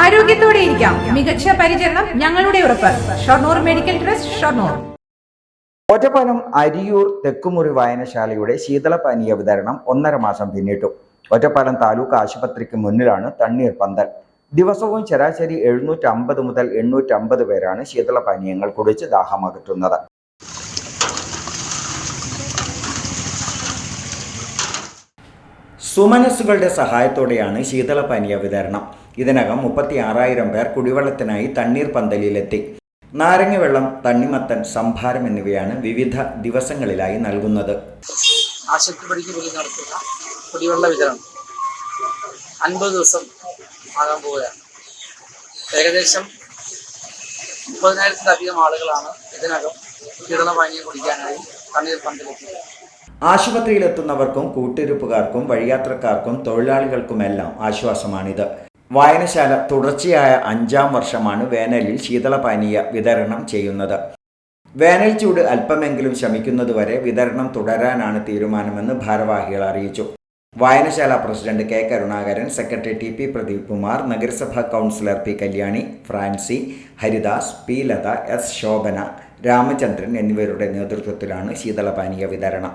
ആരോഗ്യത്തോടെ ഇരിക്കാം. മികച്ച പരിചരണം ഞങ്ങളുടെ ഉറപ്പ്. Shoranur medical trust Shoranur. Ottapalam Ariyur Thekkumuri വായനശാലയുടെ ശീതളപാനീയ വിതരണം ഒന്നര മാസം പിന്നിട്ടു. ഒറ്റപ്പാലം താലൂക്ക് ആശുപത്രിക്ക് മുന്നിലാണ് തണ്ണീർ പന്തൽ. ദിവസവും ശരാശരി എഴുന്നൂറ്റി അമ്പത് മുതൽ എണ്ണൂറ്റി അമ്പത് പേരാണ് ശീതളപാനീയങ്ങൾ കുടിച്ച് ദാഹമകറ്റുന്നത്. സുമനസ്സുകളുടെ സഹായത്തോടെയാണ് ശീതളപാനീയ വിതരണം. ഇതിനകം മുപ്പത്തി ആറായിരം പേർ കുടിവെള്ളത്തിനായി തണ്ണീർ പന്തലിലെത്തി. നാരങ്ങ വെള്ളം തണ്ണിമത്തൻ സംഭാരം എന്നിവയാണ് വിവിധ ദിവസങ്ങളിലായി നൽകുന്നത്. ആശുപത്രി വഴി നടത്തുന്ന കുടിവെള്ള വിതരണം. അൻപത് ദിവസം ആകാൻ പോവുകയാണ്. ഏകദേശം മുപ്പതിനായിരത്തിലധികം ആളുകളാണ് ഇതിനകം ശീതളപാനീയം കുടിക്കാനായി തണ്ണീർ പന്തലെത്തിയത് ആശുപത്രിയിലെത്തുന്നവർക്കും കൂട്ടിരിപ്പുകാർക്കും വഴിയാത്രക്കാർക്കും തൊഴിലാളികൾക്കുമെല്ലാം ആശ്വാസമാണിത്. വായനശാല തുടർച്ചയായ അഞ്ചാം വർഷമാണ് വേനലിൽ ശീതളപാനീയ വിതരണം ചെയ്യുന്നത്. വേനൽ ചൂട് അല്പമെങ്കിലും ശമിക്കുന്നതുവരെ വിതരണം തുടരാനാണ് തീരുമാനമെന്ന് ഭാരവാഹികൾ അറിയിച്ചു. വായനശാല president K Karunakaran secretary T P Pradeep Kumar നഗരസഭാ councillor P Kalyani Francy Haridas P Latha S Shobhana Ramachandran എന്നിവരുടെ നേതൃത്വത്തിലാണ് ശീതളപാനീയ വിതരണം.